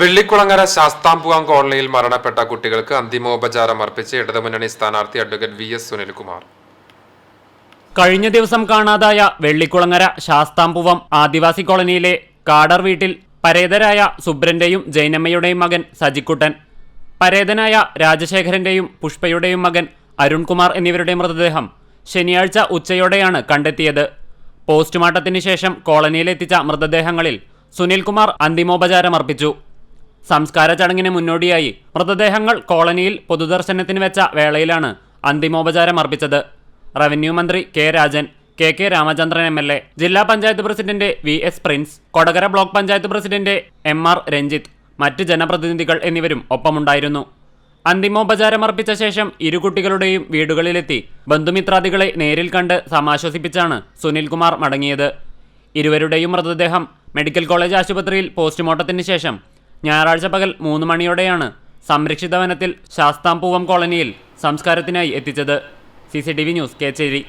വെള്ളിക്കുളങ്ങര ശാസ്താംപുകാം കോളനിയിൽ മരണപ്പെട്ട കുട്ടികൾക്ക് അന്തിമോപചാരം അർപ്പിച്ച് ഇടതുമുന്നണി സ്ഥാനാർത്ഥി അഡ്വക്കേറ്റ് വി എസ് സുനിൽകുമാർ. കഴിഞ്ഞ ദിവസം കാണാതായ വെള്ളിക്കുളങ്ങര ശാസ്താംപുവം ആദിവാസി കോളനിയിലെ കാടർ വീട്ടിൽ പരേതരായ സുബ്രന്റെയും ജൈനമ്മയുടെയും മകൻ സജിക്കുട്ടൻ പരേതനായ രാജശേഖരന്റെയും പുഷ്പയുടെയും മകൻ അരുൺകുമാർ എന്നിവരുടെ മൃതദേഹം ശനിയാഴ്ച ഉച്ചയോടെയാണ് കണ്ടെത്തിയത്. പോസ്റ്റ്മോർട്ടത്തിന് ശേഷം കോളനിയിലെത്തിച്ച മൃതദേഹങ്ങളിൽ സുനിൽകുമാർ അന്തിമോപചാരമർപ്പിച്ചു സംസ്കാര ചടങ്ങിന് മുന്നോടിയായി മൃതദേഹങ്ങൾ കോളനിയിൽ പൊതുദർശനത്തിന് വെച്ച വേളയിലാണ് അന്തിമോപചാരം അർപ്പിച്ചത്. റവന്യൂ മന്ത്രി K Rajan K K Ramachandran M L A ജില്ലാ panchayat president V S Prince Kodakara block panchayat president M R Ranjith മറ്റ് ജനപ്രതിനിധികൾ എന്നിവരും ഒപ്പമുണ്ടായിരുന്നു. അന്തിമോപചാരം അർപ്പിച്ച ശേഷം ഇരു കുട്ടികളുടെയും വീടുകളിലെത്തി ബന്ധുമിത്രാദികളെ നേരിൽ കണ്ട് സമാശ്വസിപ്പിച്ചാണ് സുനിൽകുമാർ മടങ്ങിയത്. ഇരുവരുടെയും മൃതദേഹം മെഡിക്കൽ കോളേജ് ആശുപത്രിയിൽ പോസ്റ്റ്മോർട്ടത്തിന് ശേഷം ഞായറാഴ്ച പകൽ മൂന്ന് മണിയോടെയാണ് സംരക്ഷിത വനത്തിൽ ശാസ്താംപൂവം കോളനിയിൽ സംസ്കാരത്തിനായി എത്തിച്ചത്. C news Kechery.